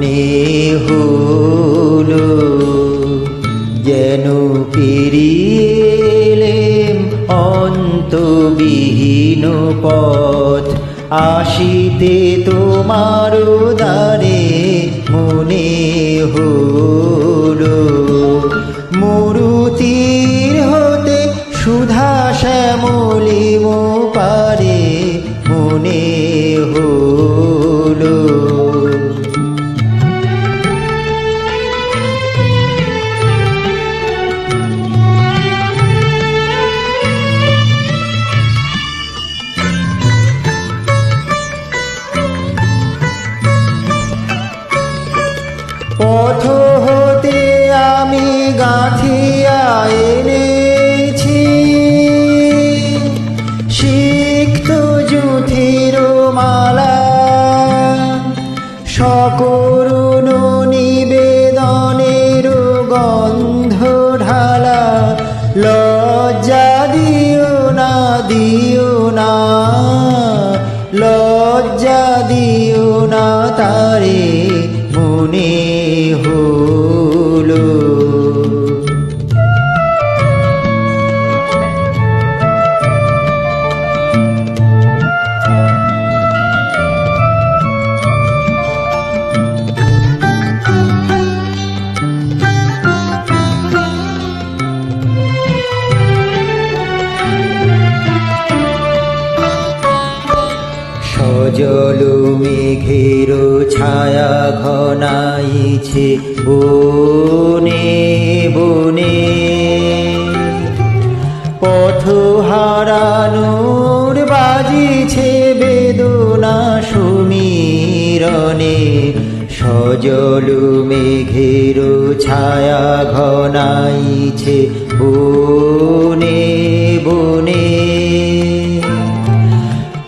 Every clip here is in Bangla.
মনে হলো যেন পেরিয়েলেম অন্তবিহীন পথ। আসিতে তোমার দ্বারে মনে হলো পথ হতে আমি গাঁথিয়া এনেছি। সিক্ত জুথির মালা সকরুণ নিবেদনের গন্ধ ঢালা, লজ্জা দিও না দিও না, লজ্জা দিও না তারে মনে। সজল মেঘের ছায়া ঘনাইছে বনে বনে। পথ হারানোর বাজিছে বেদনা সুমিরনে সজল মেঘের ছায়া ঘনাইছে বনে।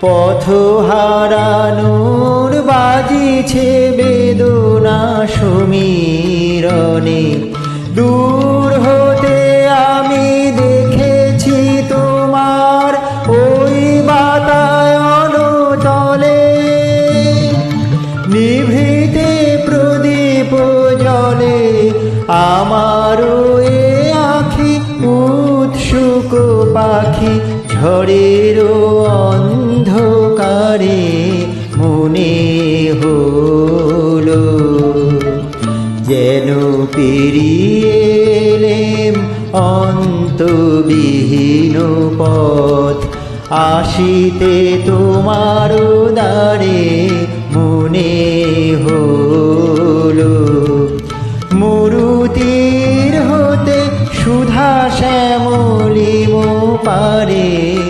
পথ হারানোর বাজিছে বেদনা সমীরণে। দূর হতে আমি দেখেছি তোমার ওই বাতায়ন তলে নিভৃতে প্রদীপ জলে আমারও এ আখি, উৎসুক পাখি ঝড়ের অন্ধকারে মনে হলো যেন পেরিয়ে এলেম অন্তবিহীন পথ। আসিতে তোমার দ্বারে মনে হলো। মরুতির হতে সুধা শ্যামলিম পারে।